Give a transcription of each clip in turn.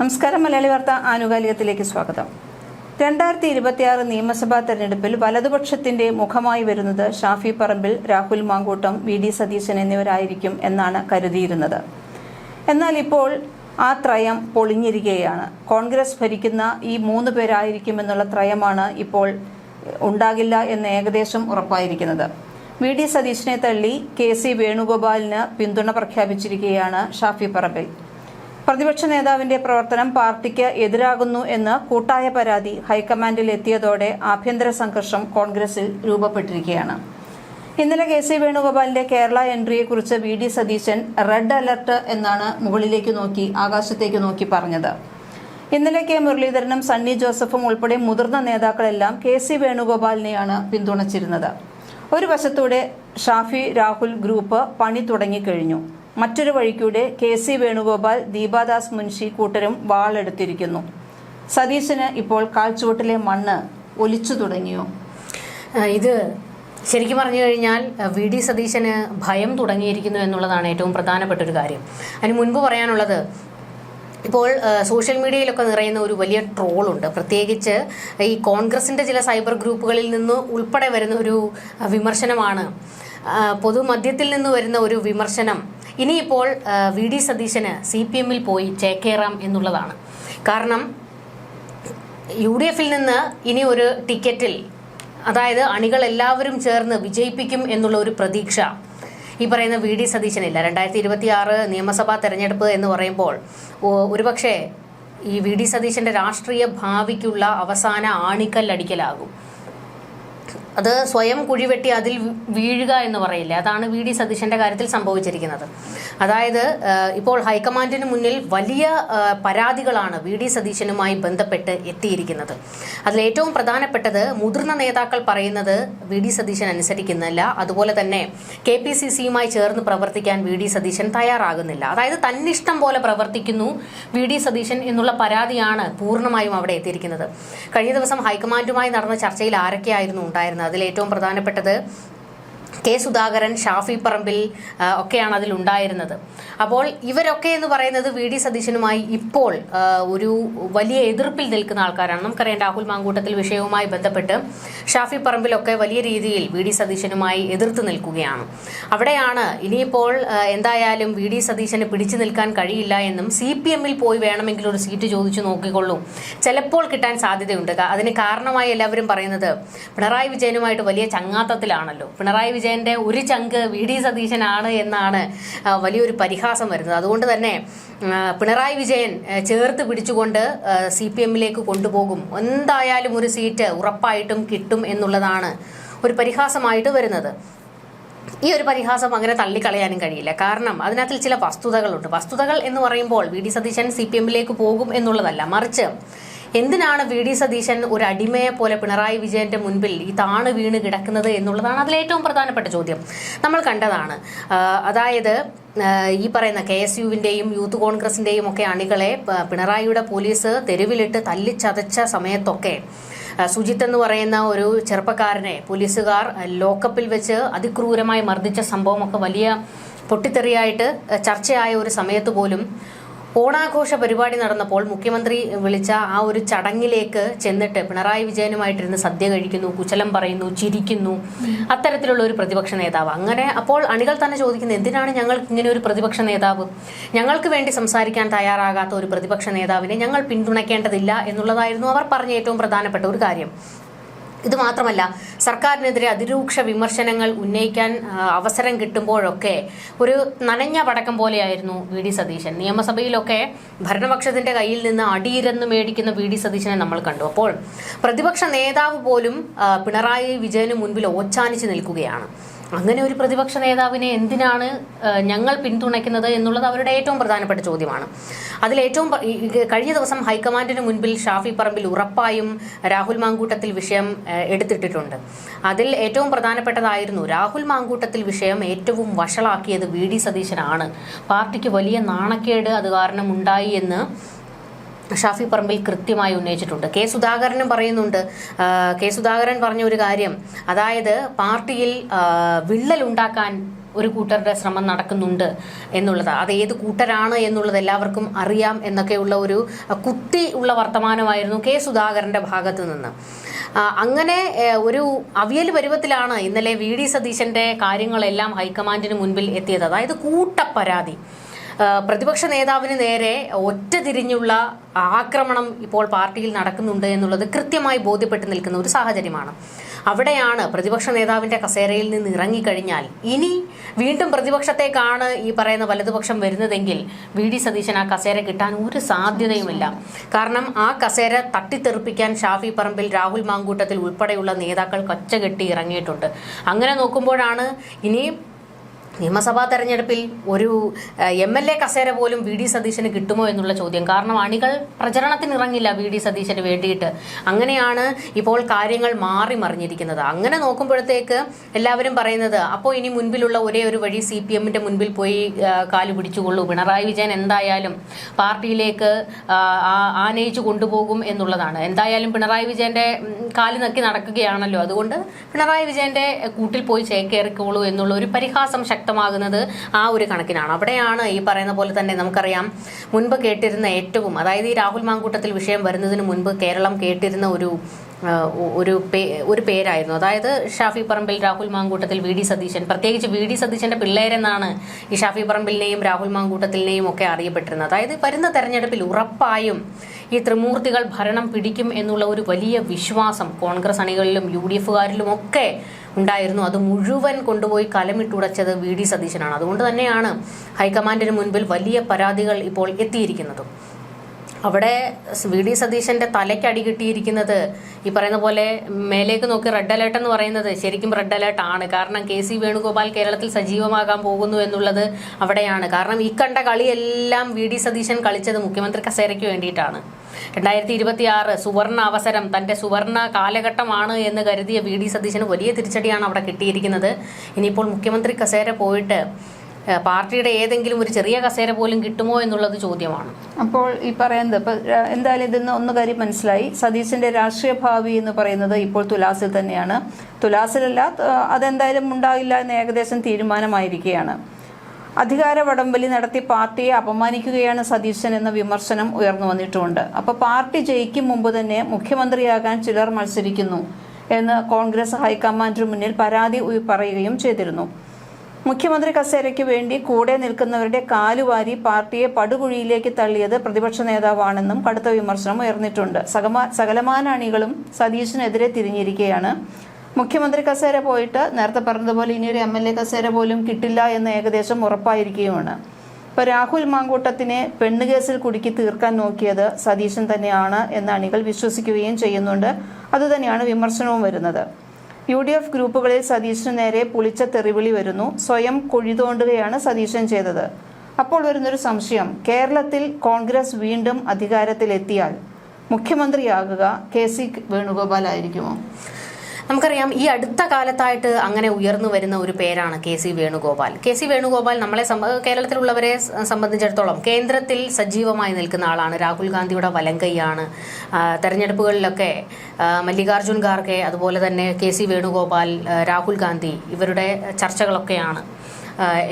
നമസ്കാരം മലയാളി വാർത്ത ആനുകാലികത്തിലേക്ക് സ്വാഗതം. രണ്ടായിരത്തി ഇരുപത്തിയാറ് നിയമസഭാ തെരഞ്ഞെടുപ്പിൽ വലതുപക്ഷത്തിന്റെ മുഖമായി വരുന്നത് ഷാഫി പറമ്പിൽ രാഹുൽ മാങ്കൂട്ടം വി ഡി സതീശൻ എന്നിവരായിരിക്കും എന്നാണ് കരുതിയിരുന്നത്. എന്നാൽ ഇപ്പോൾ ആ ത്രയം പൊളിഞ്ഞിരിക്കുകയാണ്. കോൺഗ്രസ് ഭരിക്കുന്ന ഈ മൂന്ന് പേരായിരിക്കുമെന്നുള്ള ത്രയമാണ് ഇപ്പോൾ ഉണ്ടാകില്ല എന്ന് ഏകദേശം ഉറപ്പായിരിക്കുന്നത്. വി ഡി സതീശനെ തള്ളി കെ സി വേണുഗോപാലിന് പിന്തുണ പ്രഖ്യാപിച്ചിരിക്കുകയാണ് ഷാഫി പറമ്പിൽ. പ്രതിപക്ഷ നേതാവിന്റെ പ്രവർത്തനം പാർട്ടിക്ക് എതിരാകുന്നു എന്ന് കൂട്ടായ പരാതി ഹൈക്കമാൻഡിൽ എത്തിയതോടെ ആഭ്യന്തര സംഘർഷം കോൺഗ്രസിൽ രൂപപ്പെട്ടിരിക്കുകയാണ്. ഇന്നലെ കെ സി വേണുഗോപാലിന്റെ Kerala എൻട്രിയെക്കുറിച്ച് V D Satheesan red alert എന്നാണ് മുകളിലേക്ക് നോക്കി ആകാശത്തേക്ക് നോക്കി പറഞ്ഞത്. ഇന്നലെ കെ മുരളീധരനും സണ്ണി ജോസഫും ഉൾപ്പെടെ മുതിർന്ന നേതാക്കളെല്ലാം കെ സി വേണുഗോപാലിനെയാണ് പിന്തുണച്ചിരുന്നത്. ഒരു വശത്തൂടെ ഷാഫി രാഹുൽ ഗ്രൂപ്പ് പണി തുടങ്ങിക്കഴിഞ്ഞു. മറ്റൊരു വഴിക്കൂടെ കെ സി വേണുഗോപാൽ ദീപാദാസ് മുൻഷി കൂട്ടരും വാളെടുത്തിരിക്കുന്നു. സതീശന് ഇപ്പോൾ കാൽച്ചുവട്ടിലെ മണ്ണ് ഒലിച്ചു തുടങ്ങിയോ? ഇത് ശരിക്കും പറഞ്ഞു കഴിഞ്ഞാൽ വി ഡി സതീശന് ഭയം തുടങ്ങിയിരിക്കുന്നു എന്നുള്ളതാണ് ഏറ്റവും പ്രധാനപ്പെട്ട ഒരു കാര്യം. അതിന് മുൻപ് പറയാനുള്ളത് ഇപ്പോൾ സോഷ്യൽ മീഡിയയിലൊക്കെ നിറയുന്ന ഒരു വലിയ ട്രോളുണ്ട്. പ്രത്യേകിച്ച് ഈ കോൺഗ്രസിന്റെ ചില സൈബർ ഗ്രൂപ്പുകളിൽ നിന്ന് ഉൾപ്പെടെ വരുന്ന ഒരു വിമർശനമാണ്. പൊതുമധ്യത്തിൽ നിന്ന് വരുന്ന ഒരു വിമർശനം ഇനിയിപ്പോൾ വി ഡി സതീശന് സി പി എമ്മിൽ പോയി ചേക്കേറാം എന്നുള്ളതാണ്. കാരണം യു ഡി എഫിൽ നിന്ന് ഇനി ഒരു ടിക്കറ്റിൽ അതായത് അണികൾ എല്ലാവരും ചേർന്ന് വിജയിപ്പിക്കും എന്നുള്ള ഒരു പ്രതീക്ഷ ഈ പറയുന്ന വി ഡി സതീശനില്ല. രണ്ടായിരത്തി ഇരുപത്തി ആറ് നിയമസഭാ തെരഞ്ഞെടുപ്പ് എന്ന് പറയുമ്പോൾ ഒരുപക്ഷെ ഈ വി ഡി സതീശന്റെ രാഷ്ട്രീയ ഭാവിക്കുള്ള അവസാന ആണിക്കല്ലടിക്കലാകും. അത് സ്വയം കുഴിവെട്ടി അതിൽ വീഴുക എന്ന് പറയില്ല? അതാണ് വി ഡി സതീശന്റെ കാര്യത്തിൽ സംഭവിച്ചിരിക്കുന്നത്. അതായത് ഇപ്പോൾ ഹൈക്കമാൻഡിന് മുന്നിൽ വലിയ പരാതികളാണ് വി ഡി സതീശനുമായി ബന്ധപ്പെട്ട് എത്തിയിരിക്കുന്നത്. അതിൽ ഏറ്റവും പ്രധാനപ്പെട്ടത് മുതിർന്ന നേതാക്കൾ പറയുന്നത് വി ഡി സതീശൻ അനുസരിക്കുന്നില്ല. അതുപോലെ തന്നെ കെ പി സി സിയുമായി ചേർന്ന് പ്രവർത്തിക്കാൻ വി ഡി സതീശൻ തയ്യാറാകുന്നില്ല. അതായത് തന്നിഷ്ടം പോലെ പ്രവർത്തിക്കുന്നു വി ഡി സതീശൻ എന്നുള്ള പരാതിയാണ് പൂർണമായും അവിടെ എത്തിയിരിക്കുന്നത്. കഴിഞ്ഞ ദിവസം ഹൈക്കമാൻഡുമായി നടന്ന ചർച്ചയിൽ ആരൊക്കെയായിരുന്നു ഉണ്ടായിരുന്നത്? അതിൽ ഏറ്റവും പ്രധാനപ്പെട്ടത് കെ സുധാകരൻ ഷാഫി പറമ്പിൽ ഒക്കെയാണ് അതിൽ ഉണ്ടായിരുന്നത്. അപ്പോൾ ഇവരൊക്കെ എന്ന് പറയുന്നത് വി ഡി സതീശനുമായി ഇപ്പോൾ ഒരു വലിയ എതിർപ്പിൽ നിൽക്കുന്ന ആൾക്കാരാണ്. നമുക്കറിയാം രാഹുൽ മാങ്കൂട്ടത്തിൽ വിഷയവുമായി ബന്ധപ്പെട്ട് ഷാഫി പറമ്പിലൊക്കെ വലിയ രീതിയിൽ വി ഡി സതീശനുമായി എതിർത്ത് നിൽക്കുകയാണ്. അവിടെയാണ് ഇനിയിപ്പോൾ എന്തായാലും വി ഡി സതീശന് പിടിച്ചു നിൽക്കാൻ കഴിയില്ല എന്നും സി പി എമ്മിൽ പോയി വേണമെങ്കിൽ ഒരു സീറ്റ് ചോദിച്ചു നോക്കിക്കൊള്ളൂ. ചിലപ്പോൾ കിട്ടാൻ സാധ്യതയുണ്ട്. അതിന് കാരണമായി എല്ലാവരും പറയുന്നത് പിണറായി വിജയനുമായിട്ട് വലിയ ചങ്ങാത്തത്തിലാണല്ലോ. പിണറായി വിജയന്റെ ഒരു ചങ്ക് വി ഡി സതീശനാണ് എന്നാണ് വലിയൊരു പരിഹാസം വരുന്നത്. അതുകൊണ്ട് തന്നെ പിണറായി വിജയൻ ചേർത്ത് പിടിച്ചുകൊണ്ട് സി പി എമ്മിലേക്ക് കൊണ്ടുപോകും. എന്തായാലും ഒരു സീറ്റ് ഉറപ്പായിട്ടും കിട്ടും എന്നുള്ളതാണ് ഒരു പരിഹാസമായിട്ട് വരുന്നത്. ഈ ഒരു പരിഹാസം അങ്ങനെ തള്ളിക്കളയാനും കഴിയില്ല. കാരണം അതിനകത്തിൽ ചില വസ്തുതകളുണ്ട്. വസ്തുതകൾ എന്ന് പറയുമ്പോൾ V D Satheesan C P എമ്മിലേക്ക് പോകും എന്നുള്ളതല്ല. മറിച്ച് എന്തിനാണ് വി ഡി സതീശൻ ഒരു അടിമയെ പോലെ പിണറായി വിജയന്റെ മുൻപിൽ ഈ താണ് വീണ് കിടക്കുന്നത് എന്നുള്ളതാണ് അതിൽ ഏറ്റവും പ്രധാനപ്പെട്ട ചോദ്യം. നമ്മൾ കണ്ടതാണ്. അതായത് ഈ പറയുന്ന കെ എസ് യുവിന്റെയും യൂത്ത് കോൺഗ്രസിന്റെയും ഒക്കെ അണികളെ പിണറായിയുടെ പോലീസ് തെരുവിലിട്ട് തല്ലിച്ചതച്ച സമയത്തൊക്കെ സുജിത്ത് എന്ന് പറയുന്ന ഒരു ചെറുപ്പക്കാരനെ പോലീസുകാർ ലോക്കപ്പിൽ വെച്ച് അതിക്രൂരമായി മർദ്ദിച്ച സംഭവമൊക്കെ വലിയ പൊട്ടിത്തെറിയായിട്ട് ചർച്ചയായ ഒരു സമയത്ത് പോലും ഓണാഘോഷ പരിപാടി നടന്നപ്പോൾ മുഖ്യമന്ത്രി വിളിച്ച ആ ഒരു ചടങ്ങിലേക്ക് ചെന്നിട്ട് പിണറായി വിജയനുമായിട്ടിരുന്ന് സദ്യ കഴിക്കുന്നു കുശലം പറയുന്നു ചിരിക്കുന്നു. അത്തരത്തിലുള്ള ഒരു പ്രതിപക്ഷ നേതാവ്. അങ്ങനെ അപ്പോൾ അണികൾ തന്നെ ചോദിക്കുന്നത് എന്തിനാണ് ഞങ്ങൾക്ക് ഇങ്ങനെ ഒരു പ്രതിപക്ഷ നേതാവ്? ഞങ്ങൾക്ക് വേണ്ടി സംസാരിക്കാൻ തയ്യാറാകാത്ത ഒരു പ്രതിപക്ഷ നേതാവിനെ ഞങ്ങൾ പിന്തുണയ്ക്കേണ്ടതില്ല എന്നുള്ളതായിരുന്നു അവർ പറഞ്ഞ ഏറ്റവും പ്രധാനപ്പെട്ട ഒരു കാര്യം. ഇത് മാത്രമല്ല സർക്കാരിനെതിരെ അതിരൂക്ഷ വിമർശനങ്ങൾ ഉന്നയിക്കാൻ അവസരം കിട്ടുമ്പോഴൊക്കെ ഒരു നനഞ്ഞ പടക്കം പോലെയായിരുന്നു വി ഡി സതീശൻ. നിയമസഭയിലൊക്കെ ഭരണപക്ഷത്തിന്റെ കയ്യിൽ നിന്ന് അടിയിരന്ന് മേടിക്കുന്ന വി ഡി സതീശനെ നമ്മൾ കണ്ടു. അപ്പോൾ പ്രതിപക്ഷ നേതാവ് പോലും പിണറായി വിജയന് മുൻപിൽ ഓച്ചാനിച്ച് നിൽക്കുകയാണ്. അങ്ങനെ ഒരു പ്രതിപക്ഷ നേതാവിനെ എന്തിനാണ് ഞങ്ങൾ പിന്തുണയ്ക്കുന്നത് എന്നുള്ളത് അവരുടെ ഏറ്റവും പ്രധാനപ്പെട്ട ചോദ്യമാണ്. ഈ കഴിഞ്ഞ ദിവസം ഹൈക്കമാൻഡിന് മുൻപിൽ ഷാഫി പറമ്പിൽ ഉറപ്പായും രാഹുൽ മാങ്കൂട്ടത്തിൽ വിഷയം എടുത്തിട്ടിട്ടുണ്ട്. അതിൽ ഏറ്റവും പ്രധാനപ്പെട്ടതായിരുന്നു രാഹുൽ മാങ്കൂട്ടത്തിൽ വിഷയം ഏറ്റവും വഷളാക്കിയത് വി ഡി സതീശനാണ്. പാർട്ടിക്ക് വലിയ നാണക്കേട് അത് കാരണം ഉണ്ടായി എന്ന് ഷാഫി പറമ്പിൽ കൃത്യമായി ഉന്നയിച്ചിട്ടുണ്ട്. കെ സുധാകരനും പറയുന്നുണ്ട് കെ സുധാകരൻ പറഞ്ഞ ഒരു കാര്യം അതായത് പാർട്ടിയിൽ വിള്ളൽ ഉണ്ടാക്കാൻ ഒരു കൂട്ടരുടെ ശ്രമം നടക്കുന്നുണ്ട് എന്നുള്ളത്. അത് ഏത് കൂട്ടരാണ് എന്നുള്ളത് എല്ലാവർക്കും അറിയാം എന്നൊക്കെയുള്ള ഒരു കുത്തി ഉള്ള വർത്തമാനമായിരുന്നു കെ സുധാകരന്റെ ഭാഗത്തു നിന്ന്. അങ്ങനെ ഒരു അവിയൽ പരുവത്തിലാണ് ഇന്നലെ വി ഡി സതീശന്റെ കാര്യങ്ങളെല്ലാം ഹൈക്കമാൻഡിന് മുൻപിൽ എത്തിയത്. അതായത് കൂട്ടപ്പരാതി. പ്രതിപക്ഷ നേതാവിന് നേരെ ഒറ്റ തിരിഞ്ഞുള്ള ആക്രമണം ഇപ്പോൾ പാർട്ടിയിൽ നടക്കുന്നുണ്ട് എന്നുള്ളത് കൃത്യമായി ബോധ്യപ്പെട്ട് നിൽക്കുന്ന ഒരു സാഹചര്യമാണ്. അവിടെയാണ് പ്രതിപക്ഷ നേതാവിന്റെ കസേരയിൽ നിന്ന് ഇറങ്ങിക്കഴിഞ്ഞാൽ ഇനി വീണ്ടും പ്രതിപക്ഷത്തേക്കാണ് ഈ പറയുന്ന വലതുപക്ഷം വരുന്നതെങ്കിൽ വി ഡി സതീശൻ ആ കസേര കിട്ടാൻ ഒരു സാധ്യതയുമില്ല. കാരണം ആ കസേര തട്ടിത്തെറിപ്പിക്കാൻ ഷാഫി പറമ്പിൽ രാഹുൽ മാങ്കൂട്ടത്തിൽ ഉൾപ്പെടെയുള്ള നേതാക്കൾ കച്ചകെട്ടി ഇറങ്ങിയിട്ടുണ്ട്. അങ്ങനെ നോക്കുമ്പോഴാണ് ഇനി നിയമസഭാ തെരഞ്ഞെടുപ്പിൽ ഒരു എം എൽ എ കസേര പോലും വി ഡി സതീശന് കിട്ടുമോ എന്നുള്ള ചോദ്യം. കാരണം അണികൾ പ്രചരണത്തിന് ഇറങ്ങില്ല വി ഡി സതീശന് വേണ്ടിയിട്ട്. അങ്ങനെയാണ് ഇപ്പോൾ കാര്യങ്ങൾ മാറി മറിഞ്ഞിരിക്കുന്നത്. അങ്ങനെ നോക്കുമ്പോഴത്തേക്ക് എല്ലാവരും പറയുന്നത് അപ്പോൾ ഇനി മുൻപിലുള്ള ഒരേ ഒരു വഴി സി പി എമ്മിന്റെ മുൻപിൽ പോയി കാലു പിടിച്ചുകൊള്ളൂ. പിണറായി വിജയൻ എന്തായാലും പാർട്ടിയിലേക്ക് ആനയിച്ചു കൊണ്ടുപോകും എന്നുള്ളതാണ്. എന്തായാലും പിണറായി വിജയന്റെ കാൽ നക്കി നടക്കുകയാണല്ലോ. അതുകൊണ്ട് പിണറായി വിജയന്റെ കൂട്ടിൽ പോയി ചേക്കേറിക്കോളൂ എന്നുള്ള ഒരു പരിഹാസം ശക്തമാകുന്നത് ആ ഒരു കണക്കിനാണ്. അവിടെയാണ് ഈ പറയുന്ന പോലെ തന്നെ നമുക്കറിയാം മുൻപ് കേട്ടിരുന്ന ഏറ്റവും അതായത് ഈ രാഹുൽ മാങ്കൂട്ടത്തിൽ വിഷയം വരുന്നതിന് മുൻപ് കേരളം കേട്ടിരുന്ന ഒരു ഒരു പേ ഒരു പേരായിരുന്നു. അതായത് ഷാഫി പറമ്പിൽ രാഹുൽ മാങ്കൂട്ടത്തിൽ വി ഡി സതീശൻ. പ്രത്യേകിച്ച് വി ഡി സതീശന്റെ പിള്ളേരെന്നാണ് ഈ ഷാഫി പറമ്പിലിനെയും രാഹുൽ മാങ്കൂട്ടത്തിലിനെയും ഒക്കെ അറിയപ്പെട്ടിരുന്നത്. അതായത് വരുന്ന തെരഞ്ഞെടുപ്പിൽ ഉറപ്പായും ഈ ത്രിമൂർത്തികൾ ഭരണം പിടിക്കും എന്നുള്ള ഒരു വലിയ വിശ്വാസം കോൺഗ്രസ് അണികളിലും യു ഡി എഫുകാരിലും ഒക്കെ ഉണ്ടായിരുന്നു. അത് മുഴുവൻ കൊണ്ടുപോയി കലമിട്ടുടച്ചത് വി. ഡി. സതീശനാണ്. അതുകൊണ്ട് തന്നെയാണ് ഹൈക്കമാൻഡിന് മുൻപിൽ വലിയ പരാതികൾ ഇപ്പോൾ എത്തിയിരിക്കുന്നതും. അവിടെ വി ഡി സതീശന്റെ തലയ്ക്ക് അടി കിട്ടിയിരിക്കുന്നത് ഈ പറയുന്ന പോലെ മേലേക്ക് നോക്കി റെഡ് അലേർട്ട് എന്ന് പറയുന്നത് ശരിക്കും റെഡ് അലേർട്ട് ആണ്. കാരണം കെ സി വേണുഗോപാൽ കേരളത്തിൽ സജീവമാകാൻ പോകുന്നു എന്നുള്ളത് അവിടെയാണ്. കാരണം ഈ കണ്ട കളിയെല്ലാം വി ഡി സതീശൻ കളിച്ചത് മുഖ്യമന്ത്രി കസേരയ്ക്ക് വേണ്ടിയിട്ടാണ്. രണ്ടായിരത്തി ഇരുപത്തി ആറ് സുവർണ അവസരം തന്റെ സുവർണ കാലഘട്ടമാണ് എന്ന് കരുതിയ വി ഡി സതീശന് വലിയ തിരിച്ചടിയാണ് അവിടെ കിട്ടിയിരിക്കുന്നത്. ഇനിയിപ്പോൾ മുഖ്യമന്ത്രി കസേര പോയിട്ട് പാർട്ടിയുടെ ഏതെങ്കിലും ഒരു ചെറിയ കസേര പോലും കിട്ടുമോ എന്നുള്ളത് ചോദ്യമാണ്. അപ്പോൾ ഈ പറയുന്നത് എന്തായാലും ഇതിന്ന് ഒന്ന് കാര്യം മനസ്സിലായി. സതീശന്റെ രാഷ്ട്രീയ ഭാവി എന്ന് പറയുന്നത് ഇപ്പോൾ തുലാസിൽ തന്നെയാണ്. തുലാസിലല്ല അതെന്തായാലും ഉണ്ടാകില്ല എന്ന് ഏകദേശം തീരുമാനമായിരിക്കുകയാണ്. അധികാര വടംവലി നടത്തി പാർട്ടിയെ അപമാനിക്കുകയാണ് സതീശൻ എന്ന വിമർശനം ഉയർന്നു വന്നിട്ടുമുണ്ട് അപ്പൊ പാർട്ടി ജയിക്കും മുമ്പ് തന്നെ മുഖ്യമന്ത്രിയാകാൻ ചിലർ മത്സരിക്കുന്നു എന്ന് കോൺഗ്രസ് ഹൈക്കമാൻഡിന് മുന്നിൽ പരാതി പറയുകയും ചെയ്തിരുന്നു. മുഖ്യമന്ത്രി കസേരയ്ക്ക് വേണ്ടി കൂടെ നിൽക്കുന്നവരുടെ കാലുവാരി പാർട്ടിയെ പടുകുഴിയിലേക്ക് തള്ളിയത് പ്രതിപക്ഷ നേതാവാണെന്നും കടുത്ത വിമർശനം ഉയർന്നിട്ടുണ്ട്. സകലമാന അണികളും സതീശിനെതിരെ തിരിഞ്ഞിരിക്കുകയാണ് മുഖ്യമന്ത്രി കസേര പോയിട്ട് നേരത്തെ പറഞ്ഞതുപോലെ ഇനിയൊരു എം എൽ എ കസേര പോലും കിട്ടില്ല എന്ന് ഏകദേശം ഉറപ്പായിരിക്കുകയുമാണ് ഇപ്പൊ രാഹുൽ മാങ്കൂട്ടത്തിനെ പെണ്ണുകേസിൽ കുടുക്കി തീർക്കാൻ നോക്കിയത് സതീശൻ തന്നെയാണ് എന്ന് അണികൾ വിശ്വസിക്കുകയും ചെയ്യുന്നുണ്ട്. അതുതന്നെയാണ് വിമർശനവും വരുന്നത്. യു ഡി എഫ് ഗ്രൂപ്പുകളിൽ സതീശന് നേരെ പുളിച്ച തെറിവിളി വരുന്നു. സ്വയം കൊഴിതോണ്ടുകയാണ് സതീശൻ ചെയ്തത്. അപ്പോൾ വരുന്നൊരു സംശയം. കേരളത്തിൽ കോൺഗ്രസ് വീണ്ടും അധികാരത്തിലെത്തിയാൽ മുഖ്യമന്ത്രിയാകുക കെ സി വേണുഗോപാൽ ആയിരിക്കുമോ നമുക്കറിയാം ഈ അടുത്ത കാലത്തായിട്ട് അങ്ങനെ ഉയർന്നു വരുന്ന ഒരു പേരാണ് K C Venugopal. K C Venugopal നമ്മളെ കേരളത്തിലുള്ളവരെ സംബന്ധിച്ചിടത്തോളം കേന്ദ്രത്തിൽ സജീവമായി നിൽക്കുന്ന ആളാണ്. രാഹുൽ ഗാന്ധിയുടെ വലങ്കയ്യാണ്. തെരഞ്ഞെടുപ്പുകളിലൊക്കെ മല്ലികാർജുൻ ഖാർഗെ അതുപോലെ തന്നെ കെ സി വേണുഗോപാൽ രാഹുൽ ഗാന്ധി ഇവരുടെ ചർച്ചകളൊക്കെയാണ്.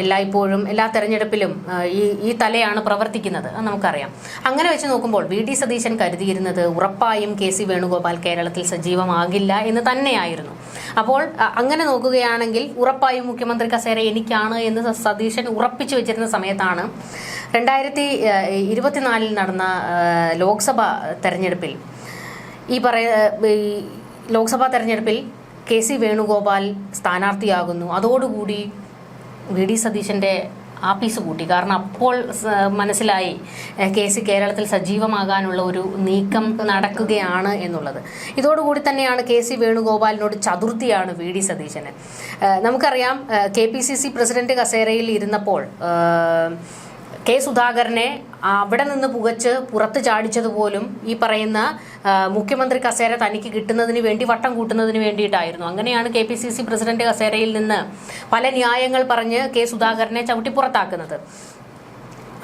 എല്ലായ്പ്പോഴും എല്ലാ തെരഞ്ഞെടുപ്പിലും ഈ ഈ തലയാണ് പ്രവർത്തിക്കുന്നത് നമുക്കറിയാം. അങ്ങനെ വെച്ച് നോക്കുമ്പോൾ വി ഡി സതീശൻ കരുതിയിരുന്നത് ഉറപ്പായും കെ സി വേണുഗോപാൽ കേരളത്തിൽ സജീവമാകില്ല എന്ന് തന്നെയായിരുന്നു. അപ്പോൾ അങ്ങനെ നോക്കുകയാണെങ്കിൽ ഉറപ്പായും മുഖ്യമന്ത്രി കസേര എനിക്കാണ് എന്ന് സതീശൻ ഉറപ്പിച്ചു വെച്ചിരുന്ന സമയത്താണ് രണ്ടായിരത്തി ഇരുപത്തിനാലിൽ നടന്ന ലോക്സഭാ തെരഞ്ഞെടുപ്പിൽ ഈ പറയ ലോക്സഭാ തെരഞ്ഞെടുപ്പിൽ കെ സി വേണുഗോപാൽ സ്ഥാനാർത്ഥിയാകുന്നു. അതോടുകൂടി വി ഡി സതീശന്റെ ആപ്പീസ് കൂട്ടി കാരണം അപ്പോൾ മനസ്സിലായി കേസ് കേരളത്തിൽ സജീവമാകാനുള്ള ഒരു നീക്കം നടക്കുകയാണ് എന്നുള്ളത്. ഇതോടുകൂടി തന്നെയാണ് കെ സി വേണുഗോപാലിനോട് ചതുർത്ഥിയാണ് വി ഡി സതീശന്. നമുക്കറിയാം K P C C president കസേരയിൽ ഇരുന്നപ്പോൾ കെ സുധാകരനെ അവിടെ നിന്ന് പുകച്ച് പുറത്ത് ചാടിച്ചതുപോലും ഈ പറയുന്ന മുഖ്യമന്ത്രി കസേര തനിക്ക് കിട്ടുന്നതിന് വേണ്ടി വട്ടം കൂട്ടുന്നതിന് വേണ്ടിയിട്ടായിരുന്നു. അങ്ങനെയാണ് K P C C president കസേരയിൽ നിന്ന് പല ന്യായങ്ങൾ പറഞ്ഞ് കെ സുധാകരനെ ചവിട്ടി പുറത്താക്കുന്നത്.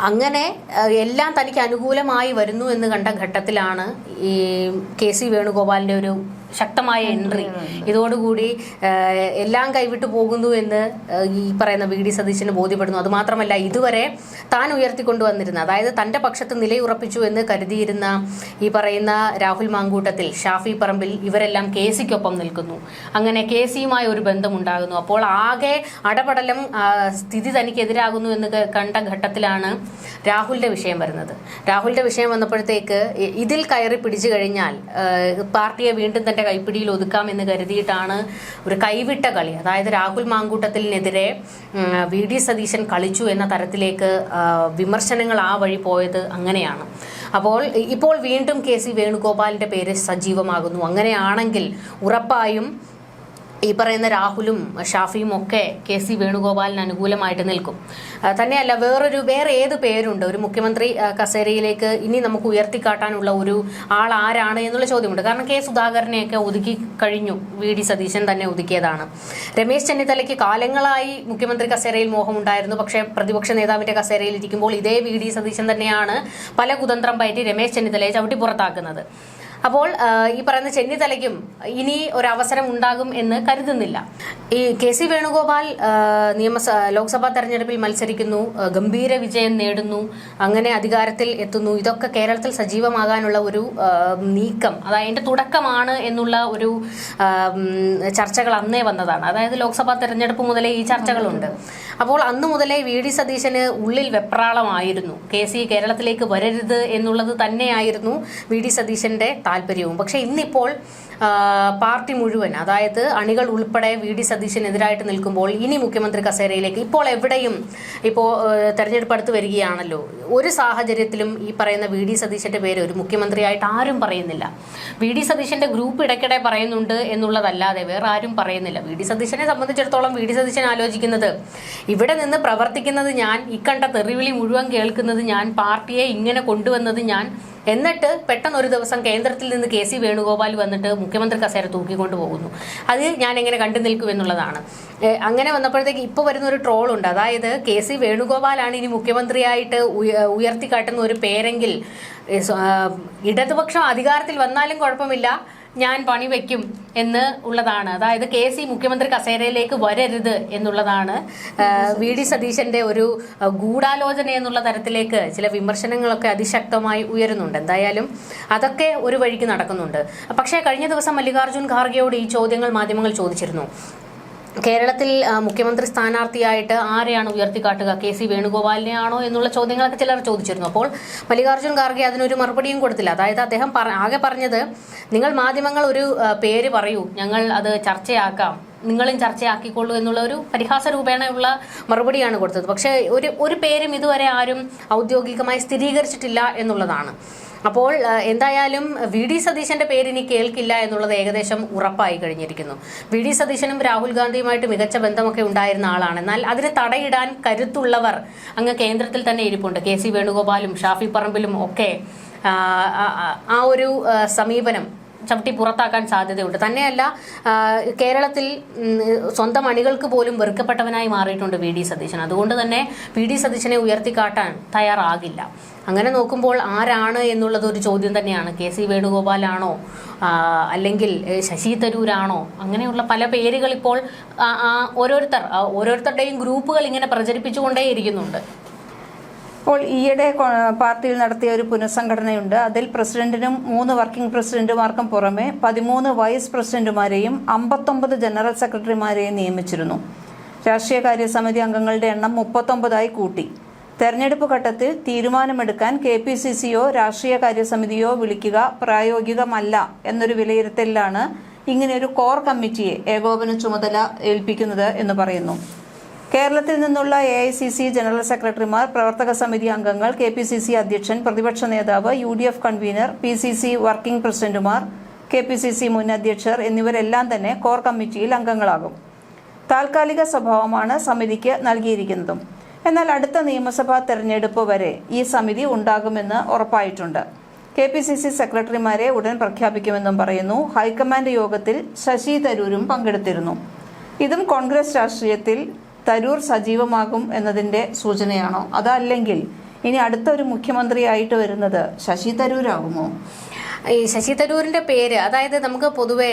അങ്ങനെ എല്ലാം തനിക്ക് അനുകൂലമായി വരുന്നു എന്ന് കണ്ട ഘട്ടത്തിലാണ് ഈ കെ സി വേണുഗോപാലിന്റെ ഒരു ശക്തമായ എൻട്രി. ഇതോടുകൂടി എല്ലാം കൈവിട്ടു പോകുന്നു എന്ന് ഈ പറയുന്ന വി. ഡി. സതീശന് ബോധ്യപ്പെടുന്നു. അതുമാത്രമല്ല ഇതുവരെ താൻ ഉയർത്തിക്കൊണ്ടുവന്നിരുന്ന അതായത് തന്റെ പക്ഷത്ത് നിലയുറപ്പിച്ചു എന്ന് കരുതിയിരുന്ന ഈ പറയുന്ന രാഹുൽ മാങ്കൂട്ടത്തിൽ ഷാഫി പറമ്പിൽ ഇവരെല്ലാം കെ. സിക്കൊപ്പം നിൽക്കുന്നു. അങ്ങനെ കെ. സിയുമായി ഒരു ബന്ധമുണ്ടാകുന്നു. അപ്പോൾ ആകെ അടപടലം സ്ഥിതി തനിക്കെതിരാകുന്നു എന്ന് കണ്ട ഘട്ടത്തിലാണ് രാഹുലിന്റെ വിഷയം വരുന്നത്. രാഹുലിന്റെ വിഷയം വന്നപ്പോഴത്തേക്ക് ഇതിൽ കയറി പിടിച്ചു കഴിഞ്ഞാൽ പാർട്ടിയെ വീണ്ടും തന്റെ കൈപ്പിടിയിൽ ഒതുക്കാം എന്ന് കരുതിയിട്ടാണ് ഒരു കൈവിട്ട കളി. അതായത് രാഹുൽ മാങ്കൂട്ടത്തിനെതിരെ വി ഡി സതീശൻ കളിച്ചു എന്ന തരത്തിലേക്ക് വിമർശനങ്ങൾ ആ വഴി പോയത് അങ്ങനെയാണ്. അപ്പോൾ ഇപ്പോൾ വീണ്ടും കെ സി വേണുഗോപാലിന്റെ പേര് സജീവമാകുന്നു. അങ്ങനെയാണെങ്കിൽ ഉറപ്പായും ഈ പറയുന്ന രാഹുലും ഷാഫിയും ഒക്കെ കെ സി വേണുഗോപാലിന് അനുകൂലമായിട്ട് നിൽക്കും. തന്നെയല്ല വേറൊരു വേറെ ഏത് പേരുണ്ട്? ഒരു മുഖ്യമന്ത്രി കസേരയിലേക്ക് ഇനി നമുക്ക് ഉയർത്തിക്കാട്ടാനുള്ള ഒരു ആൾ ആരാണ് എന്നുള്ള ചോദ്യമുണ്ട്. കാരണം കെ സുധാകരനെയൊക്കെ ഒതുക്കി കഴിഞ്ഞു. വി ഡി സതീശൻ തന്നെ ഒതുക്കിയതാണ്. രമേശ് ചെന്നിത്തലയ്ക്ക് കാലങ്ങളായി മുഖ്യമന്ത്രി കസേരയിൽ മോഹമുണ്ടായിരുന്നു. പക്ഷേ പ്രതിപക്ഷ നേതാവിന്റെ കസേരയിൽ ഇരിക്കുമ്പോൾ ഇതേ വി ഡി സതീശൻ തന്നെയാണ് പല കുതന്ത്രം പയറ്റി രമേശ് ചെന്നിത്തലയെ ചവിട്ടി പുറത്താക്കുന്നത് അപ്പോൾ ഈ പറയുന്ന ചെന്നിത്തലയ്ക്കും ഇനി ഒരു അവസരം ഉണ്ടാകും എന്ന് കരുതുന്നില്ല. ഈ കെ സി വേണുഗോപാൽ നിയമസ ലോക്സഭാ തെരഞ്ഞെടുപ്പിൽ മത്സരിക്കുന്നു ഗംഭീര വിജയം നേടുന്നു അങ്ങനെ അധികാരത്തിൽ എത്തുന്നു. ഇതൊക്കെ കേരളത്തിൽ സജീവമാകാനുള്ള ഒരു നീക്കം അത് അതിന്റെ തുടക്കമാണ് എന്നുള്ള ഒരു ചർച്ചകൾ അന്നേ വന്നതാണ്. അതായത് ലോക്സഭാ തെരഞ്ഞെടുപ്പ് മുതലേ ഈ ചർച്ചകളുണ്ട്. അപ്പോൾ അന്ന് മുതലേ വി ഡി സതീശന് ഉള്ളിൽ വെപ്രാളമായിരുന്നു. കെ സി കേരളത്തിലേക്ക് വരരുത് എന്നുള്ളത് തന്നെയായിരുന്നു വി ഡി സതീശന്റെ താല്പര്യവും. പക്ഷെ ഇന്നിപ്പോൾ പാർട്ടി മുഴുവൻ അതായത് അണികൾ ഉൾപ്പെടെ വി ഡി സതീശനെതിരായിട്ട് നിൽക്കുമ്പോൾ ഇനി മുഖ്യമന്ത്രി കസേരയിലേക്ക് ഇപ്പോൾ എവിടെയും ഇപ്പോൾ തെരഞ്ഞെടുപ്പ് അടുത്ത് വരികയാണല്ലോ. ഒരു സാഹചര്യത്തിലും ഈ പറയുന്ന വി ഡി സതീശന്റെ പേര് ഒരു മുഖ്യമന്ത്രിയായിട്ട് ആരും പറയുന്നില്ല. വി ഡി സതീശന്റെ ഗ്രൂപ്പ് ഇടയ്ക്കിടെ പറയുന്നുണ്ട് എന്നുള്ളതല്ലാതെ വേറെ ആരും പറയുന്നില്ല. വി ഡി സതീശനെ സംബന്ധിച്ചിടത്തോളം വി ഡി സതീശൻ ആലോചിക്കുന്നത് ഇവിടെ നിന്ന് പ്രവർത്തിക്കുന്നത് ഞാൻ ഇക്കണ്ട തെറിവിളി മുഴുവൻ കേൾക്കുന്നത് ഞാൻ പാർട്ടിയെ ഇങ്ങനെ കൊണ്ടുവന്നത് ഞാൻ എന്നിട്ട് പെട്ടെന്ന് ഒരു ദിവസം കേന്ദ്രത്തിൽ നിന്ന് കെ സി വേണുഗോപാൽ വന്നിട്ട് മുഖ്യമന്ത്രി കസേര തൂക്കിക്കൊണ്ട് പോകുന്നു. അത് ഞാൻ എങ്ങനെ കണ്ടു നിൽക്കും എന്നുള്ളതാണ്. അങ്ങനെ വന്നപ്പോഴത്തേക്ക് ഇപ്പോൾ വരുന്ന ഒരു ട്രോൾ ഉണ്ട്. അതായത് കെ സി വേണുഗോപാലാണ് ഇനി മുഖ്യമന്ത്രിയായിട്ട് ഉയ- ഉയർത്തിക്കാട്ടുന്ന ഒരു പേരെങ്കിൽ ഇടതുപക്ഷം അധികാരത്തിൽ വന്നാലും കുഴപ്പമില്ല. ഞാൻ പണി വയ്ക്കും എന്ന് ഉള്ളതാണ്. അതായത് കെ സി മുഖ്യമന്ത്രി കസേരയിലേക്ക് വരരുത് എന്നുള്ളതാണ്. വി ഡി സതീശന്റെ ഒരു ഗൂഢാലോചന എന്നുള്ള തരത്തിലേക്ക് ചില വിമർശനങ്ങളൊക്കെ അതിശക്തമായി ഉയരുന്നുണ്ട്. എന്തായാലും അതൊക്കെ ഒരു വഴിക്ക് നടക്കുന്നുണ്ട്. പക്ഷേ കഴിഞ്ഞ ദിവസം മല്ലികാർജുൻ ഖാർഗെയോട് ഈ ചോദ്യങ്ങൾ മാധ്യമങ്ങൾ ചോദിച്ചിരുന്നു. കേരളത്തിൽ മുഖ്യമന്ത്രി സ്ഥാനാർത്ഥിയായിട്ട് ആരെയാണ് ഉയർത്തിക്കാട്ടുക? കെ സി വേണുഗോപാലിനെ ആണോ എന്നുള്ള ചോദ്യങ്ങളൊക്കെ ചിലർ ചോദിച്ചിരുന്നു. അപ്പോൾ മല്ലികാർജുൻ ഖാർഗെ അതിനൊരു മറുപടിയും കൊടുത്തില്ല. അതായത് അദ്ദേഹം ആകെ പറഞ്ഞത് നിങ്ങൾ മാധ്യമങ്ങൾ ഒരു പേര് പറയൂ. ഞങ്ങൾ അത് ചർച്ചയാക്കാം. നിങ്ങളും ചർച്ചയാക്കിക്കൊള്ളൂ എന്നുള്ള ഒരു പരിഹാസ രൂപേണയുള്ള മറുപടിയാണ് കൊടുത്തത്. പക്ഷേ ഒരു ഒരു പേരും ഇതുവരെ ആരും ഔദ്യോഗികമായി സ്ഥിരീകരിച്ചിട്ടില്ല എന്നുള്ളതാണ്. അപ്പോൾ എന്തായാലും വി ഡി സതീശന്റെ പേര് ഇനി കേൾക്കില്ല എന്നുള്ളത് ഏകദേശം ഉറപ്പായി കഴിഞ്ഞിരിക്കുന്നു. വി ഡി സതീശനും രാഹുൽ ഗാന്ധിയുമായിട്ട് മികച്ച ബന്ധമൊക്കെ ഉണ്ടായിരുന്ന ആളാണ്. എന്നാൽ അതിന് തടയിടാൻ കരുത്തുള്ളവർ അങ്ങ് കേന്ദ്രത്തിൽ തന്നെ ഇരിപ്പുണ്ട്. കെ സി വേണുഗോപാലും ഷാഫി പറമ്പിലും ഒക്കെ ആ, ഒരു സമീപനം ചവിട്ടി പുറത്താക്കാൻ സാധ്യതയുണ്ട്. തന്നെയല്ല കേരളത്തിൽ സ്വന്തം അണികൾക്ക് പോലും വെറുക്കപ്പെട്ടവനായി മാറിയിട്ടുണ്ട് വി. ഡി. സതീശൻ. അതുകൊണ്ട് തന്നെ വി. ഡി. സതീശനെ ഉയർത്തിക്കാട്ടാൻ തയ്യാറാകില്ല. അങ്ങനെ നോക്കുമ്പോൾ ആരാണ് എന്നുള്ളത് ഒരു ചോദ്യം തന്നെയാണ്. കെ. സി. വേണുഗോപാലാണോ? അല്ലെങ്കിൽ ശശി തരൂരാണോ? അങ്ങനെയുള്ള പല പേരുകൾ ഇപ്പോൾ ഓരോരുത്തർ ഓരോരുത്തരുടെയും ഗ്രൂപ്പുകൾ ഇങ്ങനെ പ്രചരിപ്പിച്ചുകൊണ്ടേയിരിക്കുന്നുണ്ട്. ഇപ്പോൾ ഈയിടെ പാർട്ടിയിൽ നടത്തിയ ഒരു പുനഃസംഘടനയുണ്ട്. അതിൽ പ്രസിഡന്റിനും മൂന്ന് വർക്കിംഗ് പ്രസിഡന്റുമാർക്കും പുറമെ പതിമൂന്ന് വൈസ് പ്രസിഡന്റുമാരെയും അമ്പത്തൊമ്പത് ജനറൽ സെക്രട്ടറിമാരെയും നിയമിച്ചിരുന്നു. രാഷ്ട്രീയകാര്യ സമിതി അംഗങ്ങളുടെ എണ്ണം മുപ്പത്തൊമ്പതായി കൂട്ടി. തെരഞ്ഞെടുപ്പ് ഘട്ടത്തിൽ തീരുമാനമെടുക്കാൻ കെ പി സി സിയോ രാഷ്ട്രീയകാര്യ സമിതിയോ വിളിക്കുക പ്രായോഗികമല്ല എന്നൊരു വിലയിരുത്തലിലാണ് ഇങ്ങനെയൊരു കോർ കമ്മിറ്റിയെ ഏകോപന ചുമതല ഏൽപ്പിക്കുന്നത് എന്ന് പറയുന്നു. കേരളത്തിൽ നിന്നുള്ള A I C C general സെക്രട്ടറിമാർ പ്രവർത്തക സമിതി അംഗങ്ങൾ കെ പി സി സി അധ്യക്ഷൻ പ്രതിപക്ഷ നേതാവ് U D F convener P C C working പ്രസിഡന്റുമാർ കെ പി സി സി മുൻ അധ്യക്ഷർ എന്നിവരെല്ലാം തന്നെ കോർ കമ്മിറ്റിയിൽ അംഗങ്ങളാകും. താൽക്കാലിക സ്വഭാവമാണ് സമിതിക്ക് നൽകിയിരിക്കുന്നതും. എന്നാൽ അടുത്ത നിയമസഭാ തെരഞ്ഞെടുപ്പ് വരെ ഈ സമിതി ഉണ്ടാകുമെന്ന് ഉറപ്പായിട്ടുണ്ട്. കെ പി സി സി സെക്രട്ടറിമാരെ ഉടൻ പ്രഖ്യാപിക്കുമെന്നും പറയുന്നു. ഹൈക്കമാൻഡ് യോഗത്തിൽ ശശി തരൂരും പങ്കെടുത്തിരുന്നു. ഇതും കോൺഗ്രസ് രാഷ്ട്രീയത്തിൽ തരൂർ സജീവമാകും എന്നതിന്റെ സൂചനയാണോ? അതല്ലെങ്കിൽ ഇനി അടുത്ത ഒരു മുഖ്യമന്ത്രിയായിട്ട് വരുന്നത് ശശി തരൂരാകുമോ ഈ ശശി തരൂരിന്റെ പേര് അതായത് നമുക്ക് പൊതുവെ